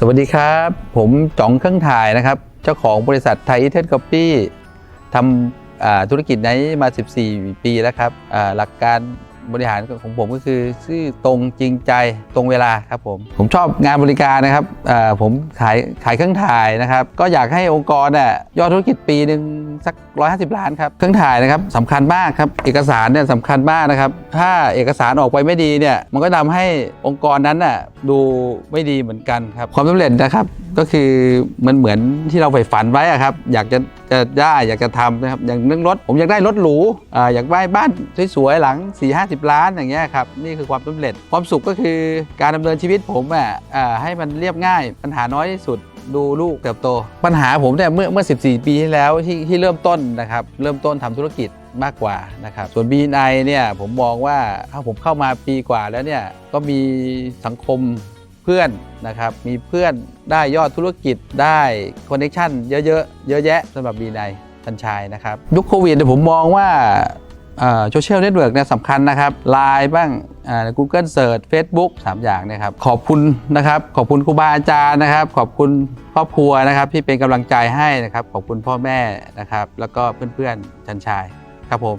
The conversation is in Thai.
สวัสดีครับ ผมจ๋องเครื่องถ่ายนะครับ เจ้าของบริษัทไทยเทนคอปปี้ทำธุรกิจนี้มา 14 ปีแล้วครับหลักการ บริหารของผมก็คือซื่อตรงจริงใจตรงเวลาครับผม ผมชอบงานบริการนะครับผมขายขายเครื่องถ่ายนะครับ ก็อยากให้องค์กรน่ะยอดธุรกิจปีหนึ่งสัก 150 ล้านครับเครื่องถ่ายนะครับสำคัญมากครับเอกสารเนี่ยสำคัญมากนะครับ ถ้าเอกสารออกไปไม่ดีเนี่ยมันก็ทำให้องค์กรนั้นน่ะดูไม่ดีเหมือนกันครับความสำเร็จนะครับ ก็คือมันเหมือนที่เราใฝ่ฝันไว้ครับ อยากจะจะได้อยากจะทำนะครับอย่างเรื่องรถผมอยากได้รถหรูอยากได้บ้านสวยๆหลัง 4 50 ล้านอย่างเงี้ยครับนี่คือความสำเร็จ ความสุขก็คือการดำเนินชีวิตผมอะให้มันเรียบง่าย ปัญหาน้อยที่สุดดูลูกเติบโต ปัญหาผมเนี่ยเมื่อเมื่อ 14 ปีที่แล้วที่ที่เริ่มต้นนะครับ เริ่มต้นทำธุรกิจมากกว่านะครับ ส่วน BNI เนี่ยผมมองว่าถ้าผมเข้ามาปีกว่าแล้วเนี่ยก็มีสังคม พื่อนนะครับ มีเพื่อนได้ยอดธุรกิจได้คอนเนคชั่นเยอะๆ เยอะแยะสำหรับ BNI ชันชายนะครับ ยุคโควิดเนี่ยผมมองว่าโซเชียลเน็ตเวิร์กเนี่ยสำคัญนะครับ Line บ้างอ่า Google Search Facebook 3 อย่างนะครับ ขอบคุณนะครับ ขอบคุณครูบาอาจารย์นะครับ ขอบคุณครอบครัวนะครับที่เป็นกำลังใจให้นะครับ ขอบคุณพ่อแม่นะครับ แล้วก็เพื่อนๆชันชายครับผม